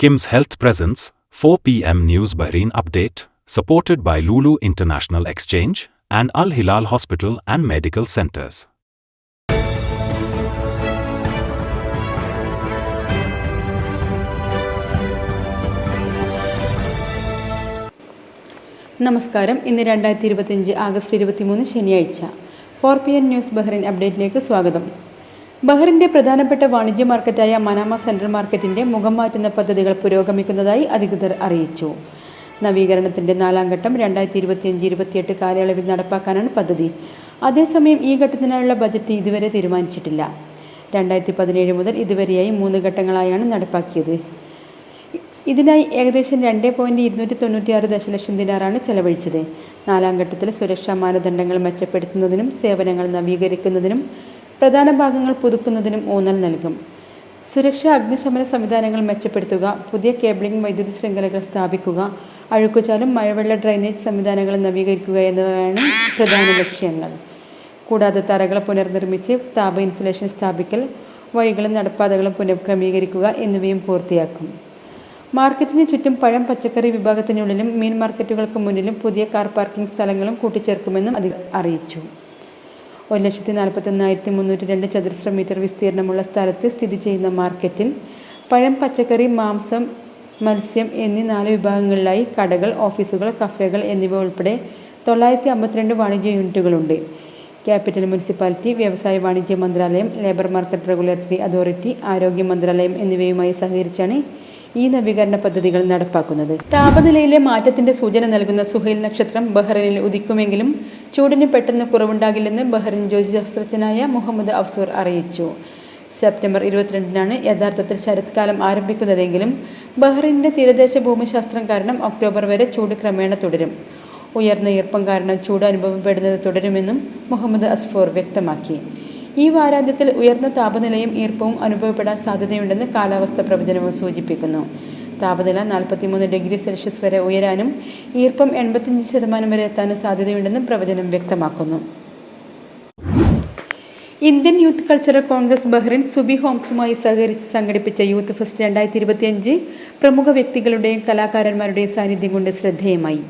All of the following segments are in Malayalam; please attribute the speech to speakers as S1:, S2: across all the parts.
S1: Kim's Health Presence, 4 p.m. News Bahrain Update, supported by Lulu International Exchange and Al Hilal Hospital and Medical Centers.
S2: നമസ്കാരം ഇന്ന് രണ്ടായിരത്തി ഇരുപത്തിയഞ്ച് ആഗസ്റ്റ് ഇരുപത്തിമൂന്ന് ശനിയാഴ്ച four P N news Bahrain അപ്ഡേറ്റിലേക്ക് സ്വാഗതം ബഹ്റിന്റെ പ്രധാനപ്പെട്ട വാണിജ്യ മാർക്കറ്റായ മനാമ സെൻട്രൽ മാർക്കറ്റിന്റെ മുഖം മാറ്റുന്ന പദ്ധതികൾ പുരോഗമിക്കുന്നതായി അധികൃതർ അറിയിച്ചു. നവീകരണത്തിന്റെ നാലാം ഘട്ടം രണ്ടായിരത്തി ഇരുപത്തിയഞ്ച് ഇരുപത്തിയെട്ട് കാലയളവിൽ നടപ്പാക്കാനാണ് പദ്ധതി. അതേസമയം ഈ ഘട്ടത്തിനായുള്ള ബജറ്റ് ഇതുവരെ തീരുമാനിച്ചിട്ടില്ല. രണ്ടായിരത്തി പതിനേഴ് മുതൽ ഇതുവരെയായി മൂന്ന് ഘട്ടങ്ങളായാണ് നടപ്പാക്കിയത്. ഇതിനായി ഏകദേശം രണ്ട് പോയിന്റ് ഇരുന്നൂറ്റി തൊണ്ണൂറ്റിയാറ് ദശലക്ഷം ദിനാറാണ് ചെലവഴിച്ചത്. നാലാം ഘട്ടത്തിൽ സുരക്ഷാ മാനദണ്ഡങ്ങൾ മെച്ചപ്പെടുത്തുന്നതിനും സേവനങ്ങൾ നവീകരിക്കുന്നതിനും പ്രധാന ഭാഗങ്ങൾ പുതുക്കുന്നതിനും ഊന്നൽ നൽകും. സുരക്ഷാ അഗ്നിശമന സംവിധാനങ്ങൾ മെച്ചപ്പെടുത്തുക പുതിയ കേബിളിംഗ് വൈദ്യുതി ശൃംഖലകൾ സ്ഥാപിക്കുക അഴുക്കുചാലും മഴവെള്ള ഡ്രൈനേജ് സംവിധാനങ്ങൾ നവീകരിക്കുക എന്നിവയാണ് പ്രധാന ലക്ഷ്യങ്ങൾ. കൂടാതെ തറകൾ പുനർനിർമ്മിച്ച് താപ ഇൻസുലേഷൻ സ്ഥാപിക്കൽ വഴികളും നടപ്പാതകളും പുനഃക്രമീകരിക്കുക എന്നിവയും പൂർത്തിയാക്കും. മാർക്കറ്റിന് ചുറ്റും പഴം പച്ചക്കറി വിഭാഗത്തിനുള്ളിലും മീൻ മാർക്കറ്റുകൾക്ക് മുന്നിലും പുതിയ കാർ പാർക്കിംഗ് സ്ഥലങ്ങളും കൂട്ടിച്ചേർക്കുമെന്നും അറിയിച്ചു. ഒരു ലക്ഷത്തി നാൽപ്പത്തൊന്നായിരത്തി മുന്നൂറ്റി രണ്ട് ചതുരശ്ര മീറ്റർ വിസ്തീർണമുള്ള സ്ഥലത്ത് സ്ഥിതി ചെയ്യുന്ന മാർക്കറ്റിൽ പഴം പച്ചക്കറി മാംസം മത്സ്യം എന്നീ നാല് വിഭാഗങ്ങളിലായി കടകൾ ഓഫീസുകൾ കഫേകൾ എന്നിവ ഉൾപ്പെടെ തൊള്ളായിരത്തി അമ്പത്തിരണ്ട് വാണിജ്യ യൂണിറ്റുകളുണ്ട്. ക്യാപിറ്റൽ മുനിസിപ്പാലിറ്റി വ്യവസായ വാണിജ്യ മന്ത്രാലയം ലേബർ മാർക്കറ്റ് റെഗുലേറ്ററി അതോറിറ്റി ആരോഗ്യ മന്ത്രാലയം എന്നിവയുമായി സഹകരിച്ചാണ് ഈ നവീകരണ പദ്ധതികൾ നടപ്പാക്കുന്നത്. താപനിലയിലെ മാറ്റത്തിന്റെ സൂചന നൽകുന്ന സുഹൈൽ നക്ഷത്രം ബഹ്റൈനിൽ ഉദിക്കുമെങ്കിലും ചൂടിന് പെട്ടെന്ന് കുറവുണ്ടാകില്ലെന്ന് ബഹ്റൈൻ ജ്യോതിശാസ്ത്രജ്ഞനായ മുഹമ്മദ് അഫ്സൂർ അറിയിച്ചു. സെപ്റ്റംബർ ഇരുപത്തിരണ്ടിനാണ് യഥാർത്ഥത്തിൽ ശരത്കാലം ആരംഭിക്കുന്നതെങ്കിലും ബഹ്റൈനിന്റെ തീരദേശ ഭൂമിശാസ്ത്രം കാരണം ഒക്ടോബർ വരെ ചൂട് ക്രമേണ തുടരും. ഉയർന്ന ഈർപ്പം കാരണം ചൂട് അനുഭവപ്പെടുന്നത് തുടരുമെന്നും മുഹമ്മദ് അസ്ഫോർ വ്യക്തമാക്കി. ഈ വാരാന്ത്യത്തിൽ ഉയർന്ന താപനിലയും ഈർപ്പവും അനുഭവപ്പെടാൻ സാധ്യതയുണ്ടെന്ന് കാലാവസ്ഥ പ്രവചനവും സൂചിപ്പിക്കുന്നു. താപനില നാൽപ്പത്തിമൂന്ന് ഡിഗ്രി സെൽഷ്യസ് വരെ ഉയരാനും ഈർപ്പം എൺപത്തിയഞ്ച് ശതമാനം വരെ എത്താനും സാധ്യതയുണ്ടെന്നും പ്രവചനം വ്യക്തമാക്കുന്നു. Indian youth cultural congress Bahrain Subi ഹോംസുമായി സഹകരിച്ച് സംഘടിപ്പിച്ച യൂത്ത് ഫെസ്റ്റ് രണ്ടായിരത്തി ഇരുപത്തിയഞ്ച് പ്രമുഖ വ്യക്തികളുടെയും കലാകാരന്മാരുടെയും സാന്നിധ്യം കൊണ്ട് ശ്രദ്ധേയമായി.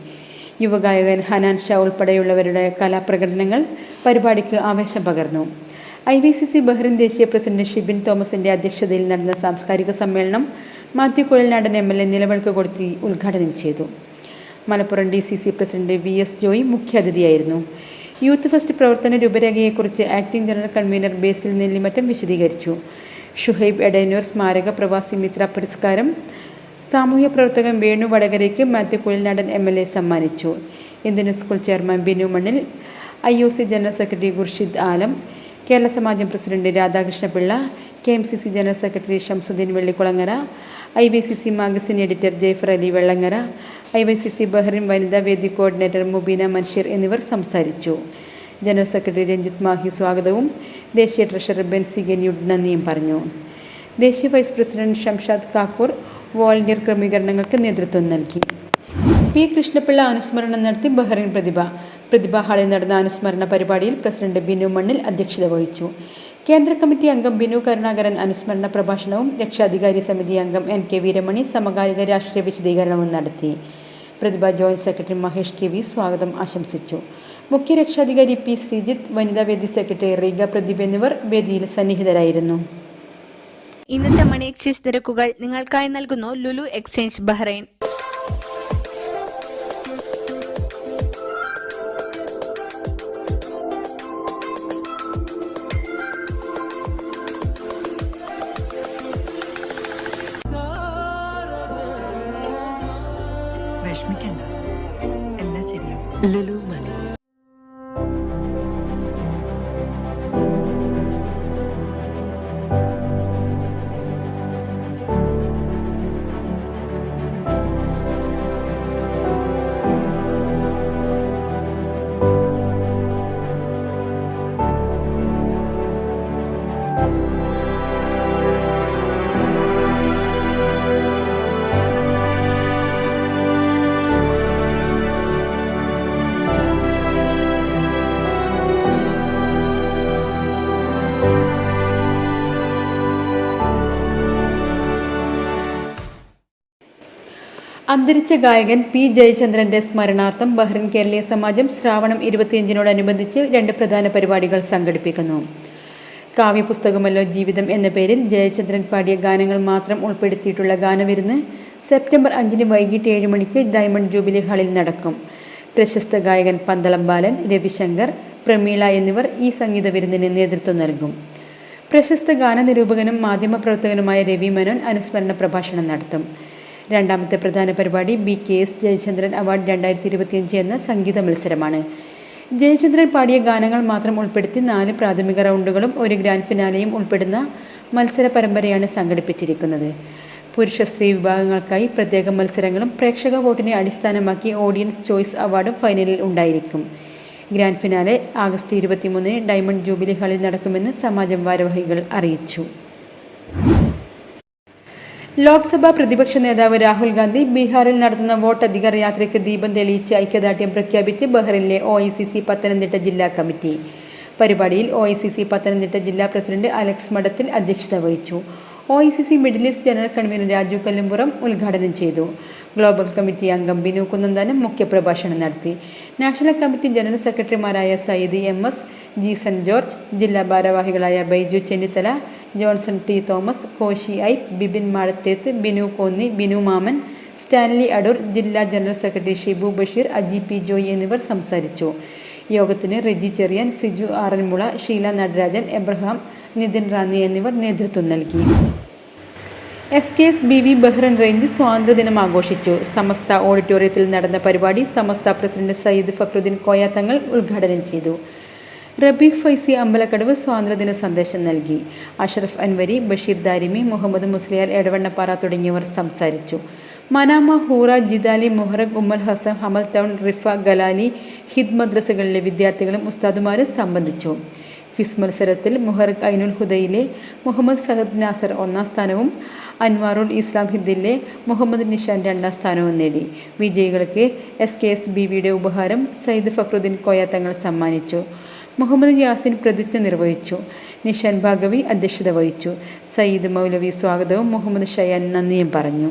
S2: യുവഗായകൻ ഹനാൻ ഷാ ഉൾപ്പെടെയുള്ളവരുടെ കലാപ്രകടനങ്ങൾ പരിപാടിക്ക് ആവേശം പകർന്നു. I V C C Bahrain ദേശീയ പ്രസിഡന്റ് ഷിബിൻ തോമസിന്റെ അധ്യക്ഷതയിൽ നടന്ന സാംസ്കാരിക സമ്മേളനം Mathew Kuzhalnadan M L A നിലവിളക്ക് കൊടുത്തി ഉദ്ഘാടനം ചെയ്തു. Malappuram D C C president V S Joy മുഖ്യാതിഥിയായിരുന്നു. Youth first പ്രവർത്തന രൂപരേഖയെക്കുറിച്ച് acting general convener Basil Nellimattom വിശദീകരിച്ചു. ഷുഹൈബ് എഡൈനൂർ സ്മാരക പ്രവാസി മിത്ര പുരസ്കാരം സാമൂഹ്യ പ്രവർത്തകൻ Venu വടകരയ്ക്ക് Mathew Kuzhalnadan M L A സമ്മാനിച്ചു. Indian school chairman Binu Mannil I O C general secretary Khurshid Alam Kerala Samajam president Radhakrishnapillai K M C C general secretary Shamsuddin Vellikulangara I B C C magazine editor Jaifar Ali Vellangara I Y C C Bahrain Vanitha Vedi coordinator Mubeena Mansheer എന്നിവർ സംസാരിച്ചു. ജനറൽ സെക്രട്ടറി രഞ്ജിത് മാഹി സ്വാഗതവും. ദേശീയ ട്രഷറർ ബെൻസി ഗനിയുഡ് നന്ദിയും പറഞ്ഞു. ദേശീയ vice president Shamshad Kakkur volunteer ക്രമീകരണങ്ങൾക്ക് നേതൃത്വം നൽകി. പി കൃഷ്ണപിള്ള അനുസ്മരണം നടത്തി ബഹ്റിൻ പ്രതിഭ. പ്രതിഭ ഹാളിൽ നടന്ന അനുസ്മരണ പരിപാടിയിൽ പ്രസിഡന്റ് ബിനു മണ്ണിൽ അധ്യക്ഷത വഹിച്ചു. കേന്ദ്ര കമ്മിറ്റി അംഗം ബിനു കരുണാകരൻ അനുസ്മരണ പ്രഭാഷണവും രക്ഷാധികാരി സമിതി അംഗം എൻ കെ വീരമണി സമകാലിക രാഷ്ട്രീയ വിശദീകരണവും നടത്തി. Prathibha joint secretary Mahesh K V സ്വാഗതം ആശംസിച്ചു. മുഖ്യ രക്ഷാധികാരി പി ശ്രീജിത്ത് വനിതാ വേദി സെക്രട്ടറി റീഗ പ്രദീപ് എന്നിവർ വേദിയിൽ സന്നിഹിതരായിരുന്നു.
S3: ഇന്നത്തെ മണി എക്സ്ചേഞ്ച് നിരക്കുകൾ നിങ്ങൾക്കായി നൽകുന്നു ലുലു എക്സ്ചേഞ്ച് ബഹ്റൈൻ.
S4: లులు
S2: അന്തരിച്ച ഗായകൻ പി ജയചന്ദ്രന്റെ സ്മരണാർത്ഥം ബഹ്റിൻ കേരളീയ സമാജം ശ്രാവണം ഇരുപത്തിയഞ്ചിനോടനുബന്ധിച്ച് രണ്ട് പ്രധാന പരിപാടികൾ സംഘടിപ്പിക്കുന്നു. കാവ്യപുസ്തകമല്ലോ ജീവിതം എന്ന പേരിൽ ജയചന്ദ്രൻ പാടിയ ഗാനങ്ങൾ മാത്രം ഉൾപ്പെടുത്തിയിട്ടുള്ള ഗാനവിരുന്ന് സെപ്റ്റംബർ അഞ്ചിന് വൈകിട്ട് ഏഴ് മണിക്ക് ഡയമണ്ട് ജൂബിലി ഹാളിൽ നടക്കും. പ്രശസ്ത ഗായകൻ പന്തളം ബാലൻ രവിശങ്കർ പ്രമീള എന്നിവർ ഈ സംഗീത വിരുന്നിന് നേതൃത്വം നൽകും. പ്രശസ്ത ഗാനനിരൂപകനും മാധ്യമപ്രവർത്തകനുമായ രവി മേനോൻ അനുസ്മരണ പ്രഭാഷണം നടത്തും. രണ്ടാമത്തെ പ്രധാന പരിപാടി B K S Jayachandran award രണ്ടായിരത്തി ഇരുപത്തിയഞ്ച് എന്ന സംഗീത മത്സരമാണ്. ജയചന്ദ്രൻ പാടിയ ഗാനങ്ങൾ മാത്രം ഉൾപ്പെടുത്തി നാല് പ്രാഥമിക റൗണ്ടുകളും ഒരു ഗ്രാൻഡ് ഫിനാലെയും ഉൾപ്പെടുന്ന മത്സര പരമ്പരയാണ് സംഘടിപ്പിച്ചിരിക്കുന്നത്. പുരുഷ സ്ത്രീ വിഭാഗങ്ങൾക്കായി പ്രത്യേക മത്സരങ്ങളും പ്രേക്ഷക വോട്ടിനെ അടിസ്ഥാനമാക്കി ഓഡിയൻസ് ചോയ്സ് അവാർഡും ഫൈനലിൽ ഉണ്ടായിരിക്കും. ഗ്രാൻഡ് ഫിനാലെ ആഗസ്റ്റ് ഇരുപത്തിമൂന്നിന് ഡയമണ്ട് ജൂബിലി ഹാളിൽ നടക്കുമെന്ന് സമാജം ഭാരവാഹികൾ അറിയിച്ചു. ലോക്സഭാ പ്രതിപക്ഷ നേതാവ് രാഹുൽ ഗാന്ധി ബീഹാറിൽ നടത്തുന്ന വോട്ട് അധികാര യാത്രയ്ക്ക് ദീപം തെളിയിച്ച് ഐക്യദാർഢ്യം പ്രഖ്യാപിച്ച് ബഹ്റിനിലെ O I C C Pathanamthitta ജില്ലാ കമ്മിറ്റി. പരിപാടിയിൽ O I C C Pathanamthitta ജില്ലാ പ്രസിഡന്റ് അലക്സ് മഠത്തിൽ അധ്യക്ഷത വഹിച്ചു. O I C C middle east general convener Raju Kallumpuram ഉദ്ഘാടനം ചെയ്തു. ഗ്ലോബൽ കമ്മിറ്റി അംഗം ബിനു കുന്നന്താനം മുഖ്യപ്രഭാഷണം നടത്തി. നാഷണൽ കമ്മിറ്റി ജനറൽ സെക്രട്ടറിമാരായ സയ്യിദ് എം എസ് ജീസൺ ജോർജ് ജില്ലാ ഭാരവാഹികളായ ബൈജു ചെന്നിത്തല ജോൺസൺ ടി തോമസ് കോശി ഐ ബിബിൻ മാളത്തേത്ത് ബിനു കോന്നി ബിനു മാമൻ സ്റ്റാൻലി അടൂർ ജില്ലാ general secretary Shibu Basheer Aji P Joy എന്നിവർ സംസാരിച്ചു. യോഗത്തിന് റെജി ചെറിയാൻ സിജു ആറന്മുള ഷീല നടരാജൻ എബ്രഹാം നിതിൻ റാന്നി എന്നിവർ നേതൃത്വം നൽകി. S K S B V Bahrain range സ്വാതന്ത്ര്യദിനം ആഘോഷിച്ചു. സമസ്ത ഓഡിറ്റോറിയത്തിൽ നടന്ന പരിപാടി സമസ്ത പ്രസിഡന്റ് സയ്യിദ് ഫക്രുദ്ദീൻ കോയ തങ്ങൾ ഉദ്ഘാടനം ചെയ്തു. റബീഖ് ഫൈസി അമ്പലക്കടവ് സ്വാതന്ത്ര്യദിന സന്ദേശം നൽകി. അഷറഫ് അൻവരി ബഷീർ ദാരിമി മുഹമ്മദ് മുസ്ലിയാർ എടവണ്ണപ്പാറ തുടങ്ങിയവർ സംസാരിച്ചു. Manama Hoora Jidali Muharraq Umm al Hassam Hamad town Riffa Galali Hidd മദ്രസകളിലെ വിദ്യാർത്ഥികളും ഉസ്താദുമാരും സംബന്ധിച്ചു. ക്വിസ് മത്സരത്തിൽ മുഹറഖ് ഐനുൽ ഹുദയിലെ മുഹമ്മദ് സഹദ് നാസർ ഒന്നാം സ്ഥാനവും അൻവാറുൽ ഇസ്ലാം ഹിദ്ദിലെ മുഹമ്മദ് നിഷാൻ രണ്ടാം സ്ഥാനവും നേടി. വിജയികൾക്ക് എസ് കെ എസ് ബി വിയുടെ ഉപഹാരം സയ്യിദ് ഫക്രുദ്ദീൻ കോയ തങ്ങൾ സമ്മാനിച്ചു. മുഹമ്മദ് യാസിൻ പ്രതിജ്ഞ നിർവഹിച്ചു. നിഷാൻ ഭാഗവി അധ്യക്ഷത വഹിച്ചു. സയ്യിദ് മൗലവി സ്വാഗതവും മുഹമ്മദ് ഷയാൻ നന്ദിയും പറഞ്ഞു.